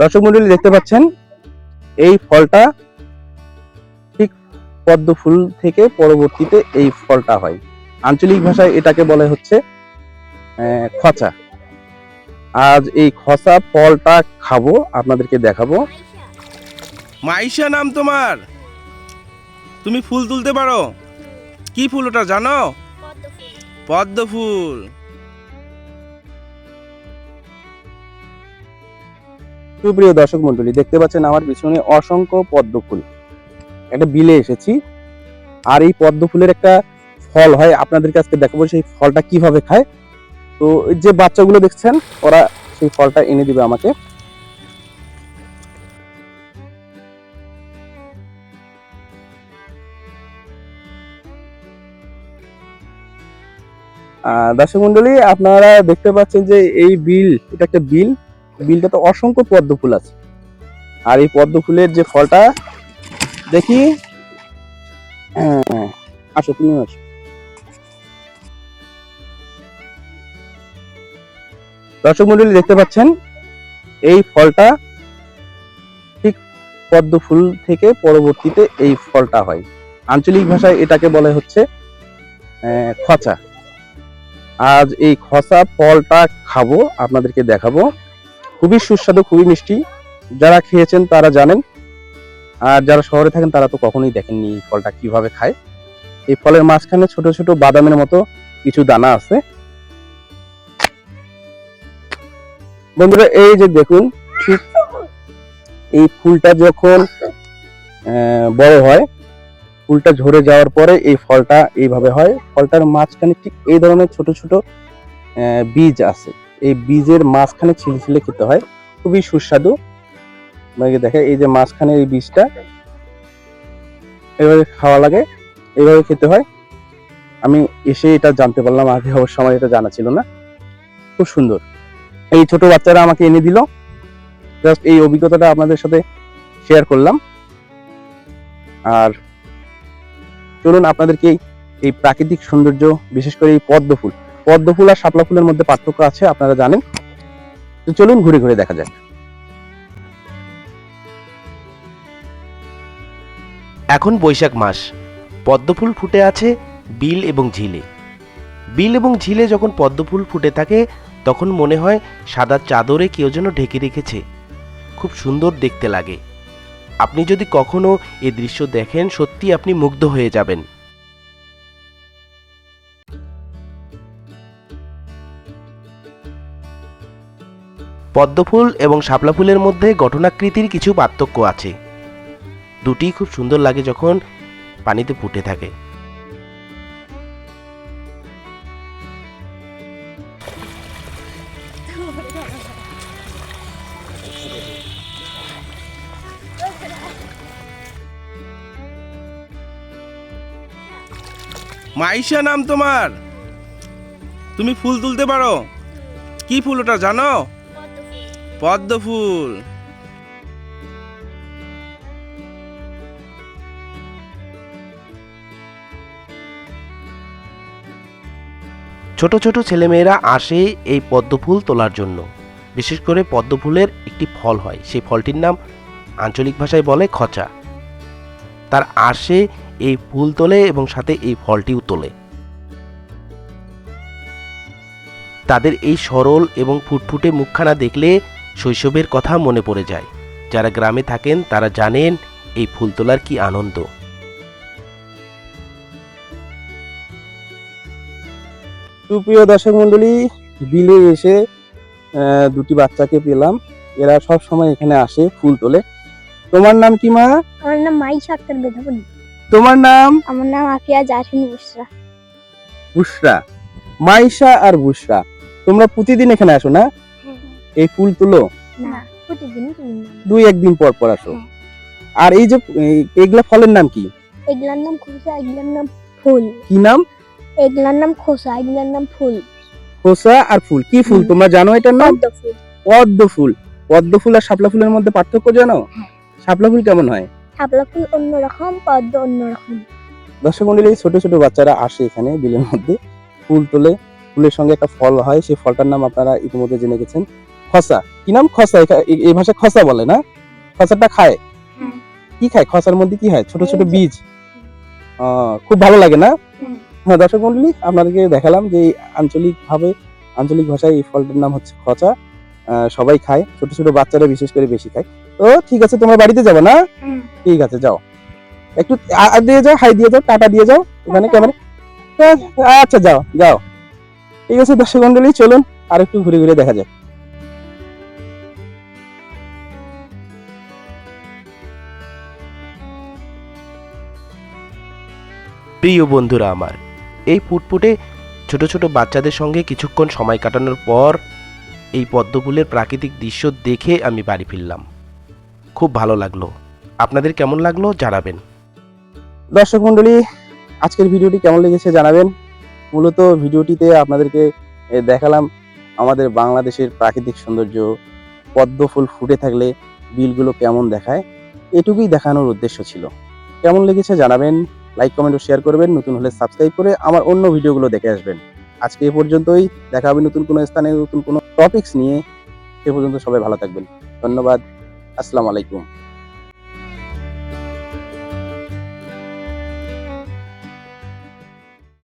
দর্শক মন্ডলী দেখতে পাচ্ছেন এই ফলটা ঠিক পদ্ম ফুল থেকে পরবর্তীতে এই ফলটা হয়। আঞ্চলিক ভাষায় এটাকে বলে হচ্ছে খচা। আজ এই খসা ফলটা খাব আপনাদেরকে দেখাবো। মাইশা নাম তোমার? তুমি ফুল তুলতে পারো? কি ফুল ওটা জানো? পদ্ম ফুল। সুপ্রিয় দর্শক মন্ডলী দেখতে পাচ্ছেন আমার পিছনে অসংখ্য পদ্ম ফুল একটা বিলে এসেছি, আর এই পদ্ম ফুলের একটা ফল হয়, আপনাদের কাছে দেখাবো সেই ফলটা কীভাবে খায়। তো যে বাচ্চাগুলো দেখছেন, ওরা সেই ফলটা এনে দিবে আমাকে। দর্শক মন্ডলী আপনারা দেখতে পাচ্ছেন যে এই বিল, এটা একটা বিল। বিলটাতে অসংখ্য পদ্ম ফুল আছে। আর এই পদ্ম ফুলের যে ফলটা দেখি। হ্যাঁ, আসো তুমি আসো। দর্শক মন্ডলী দেখতে পাচ্ছেন? এই ফলটা ঠিক পদ্ম ফুল থেকে পরবর্তীতে এই ফলটা হয়। আঞ্চলিক ভাষায় এটাকে বলা হচ্ছে খচা। আজ এই খসা ফলটা খাব আপনাদেরকে দেখাবো। খুবই সুস্বাদু, খুবই মিষ্টি। যারা খেয়েছেন তারা জানেন। আর যারা শহরে থাকেন তারা তো কখনোই দেখেননি এই ফলটা কীভাবে খায়। এই ফলের মাঝখানে ছোট ছোট বাদামের মতো কিছু দানা আছে। বন্ধুরা, এই যে দেখুন, ঠিক এই ফুলটা যখন বড় হয়, ফুলটা ঝরে যাওয়ার পরে এই ফলটা এইভাবে হয়। ফলটার মাঝখানে ঠিক এই ধরনের ছোট ছোট বীজ আছে। এই বীজের মাঝখানে ছিলে ছিলে খেতে হয়। খুবই সুস্বাদু। আপনাকে দেখে এই যে মাঝখানে এই বীজটা, এভাবে খাওয়া লাগে এইভাবে খেতে হয়। আমি এসে এটা জানতে পারলাম, আগে অবশ্য আমার এটা জানা ছিল না। খুব সুন্দর। এই ছোট বাচ্চারা আমাকে এনে দিল। জাস্ট এই অভিজ্ঞতাটা আপনাদের সাথে শেয়ার করলাম। আর চলুন আপনাদেরকে এই প্রাকৃতিক সৌন্দর্য, বিশেষ করে এই পদ্ম ফুল পদ্ম ফুল আর শাপলা ফুলের মধ্যে পার্থক্য আছে, আপনারা জানেন। তো চলুন ঘুরে ঘুরে দেখা যাক। এখন বৈশাখ মাস। পদ্মফুল ফুটে আছে বিল এবং ঝিলে। বিল এবং ঝিলে যখন পদ্মফুল ফুটে থাকে, তখন মনে হয় সাদা চাদরে কেউ যেন ঢেকে রেখেছে। খুব সুন্দর দেখতে লাগে। আপনি যদি কখনো এ দৃশ্য দেখেন সত্যি আপনি মুগ্ধ হয়ে যাবেন। পদ্মফুল এবং শাপলা ফুলের মধ্যে গঠনাকৃতির কিছু পার্থক্য আছে। দুটি খুব সুন্দর লাগে যখন পানিতে ফুটে থাকে। মাইশা নাম তোমার। তুমি ফুল তুলতে পারো। কি ফুল ওটা জানো? পদ্ম ফুল। ছোট ছোট ছেলেমেয়েরা আসে এই পদ্মফুল তোলার জন্য। বিশেষ করে পদ্মফুলের একটি ফল হয়, সেই ফলটির নাম আঞ্চলিক ভাষায় বলে খচা। তার আসে এই ফুল তোলে এবং সাথে এই ফলটিও তোলে। তাদের এই সরল এবং ফুটফুটে মুখখানা দেখলে শৈশবের কথা মনে পড়ে যায়। যারা গ্রামে থাকেন তারা জানেন এই ফুল তোলার কি আনন্দ। সুপ্রিয় দর্শক মন্ডলী বিলে এসে আহ, দুটি বাচ্চাকে পেলাম। এরা সব সময় এখানে আসে ফুল তোলে। তোমার নাম কি মা? আমার নাম মাইশা আক্তার বেধাবলি তোমার নাম? আমার নাম আফিয়া জাহিন বুসরা। বুসরা। মাইশা আর বুসরা। তোমরা প্রতিদিন এখানে আসো না? এই ফুল তুলো। দুই একদিন পর পর আসো। হ্যাঁ। আর এই যে এগুলা ফলের নাম কি? এগুলার নাম খোসা এগুলার নাম ফুল। কি নাম? এগুলার নাম খোসা এগুলার নাম ফুল। খোসা আর ফুল। কি ফুল? তোমরা জানো এটার নাম? পদ্ম ফুল। পদ্ম ফুল আর শাপলা ফুলের মধ্যে পার্থক্য জানো? হ্যাঁ। শাপলা ফুল কেমন হয়? শাপলা ফুল অন্যরকম পদ্ম অন্যরকম। দর্শক মন্ডলী ছোট ছোট বাচ্চারা আসে এখানে বিলের মধ্যে। ফুল তোলে। ফুলের সঙ্গে একটা ফল হয়। সেই ফলটার নাম আপনারা ইতিমধ্যে জেনে গেছেন। খসা। কি নাম? খসা। এই ভাষায় খসা বলে না? খসাটা খায়? হ্যাঁ। কি খায়? খসার মধ্যে কি হয়? ছোট ছোট বীজ। খুব ভালো লাগে না? হ্যাঁ দর্শক মন্ডলী আপনাদেরকে দেখালাম যে আঞ্চলিক ভাবে আঞ্চলিক ভাষায় এই ফলটার নাম হচ্ছে খচা। আহ, সবাই খায়। ছোট ছোট বাচ্চারা বিশেষ করে বেশি খায়। তো ঠিক আছে তোমরা বাড়িতে যাব না? ঠিক আছে যাও। একটু দিয়ে যাও হাই দিয়ে যাও টাটা দিয়ে যাও। ওখানে কেমন? আচ্ছা যাও যাও। ঠিক আছে দর্শক মন্ডলী চলুন আর একটু ঘুরে ঘুরে দেখা যাক। প্রিয় বন্ধুরা আমার, এই ফুটফুটে ছোট ছোট বাচ্চাদের সঙ্গে কিছুক্ষণ সময় কাটানোর পর এই পদ্মফুলের প্রাকৃতিক দৃশ্য দেখে আমি বাড়ি ফিরলাম। খুব ভালো লাগল। আপনাদের কেমন লাগল জানাবেন। দর্শক মন্ডলী, আজকের ভিডিওটি কেমন লেগেছে জানাবেন। মূলত ভিডিওটিতে আপনাদেরকে দেখালাম আমাদের বাংলাদেশের প্রাকৃতিক সৌন্দর্য পদ্ম ফুল ফুটে থাকলে বিলগুলো কেমন দেখায়, এটুকুই দেখানোর উদ্দেশ্য ছিল। কেমন লেগেছে জানাবেন। লাইক কমেন্ট ও শেয়ার করবেন, নতুন হলে সাবস্ক্রাইব করে আমার অন্য ভিডিওগুলো দেখে আসবেন। আজকে এ পর্যন্তই, দেখা হবে নতুন কোনো স্থানে, নতুন কোনো টপিকস নিয়ে। এ পর্যন্ত সবাই ভালো থাকবেন। ধন্যবাদ। আসসালামু আলাইকুম।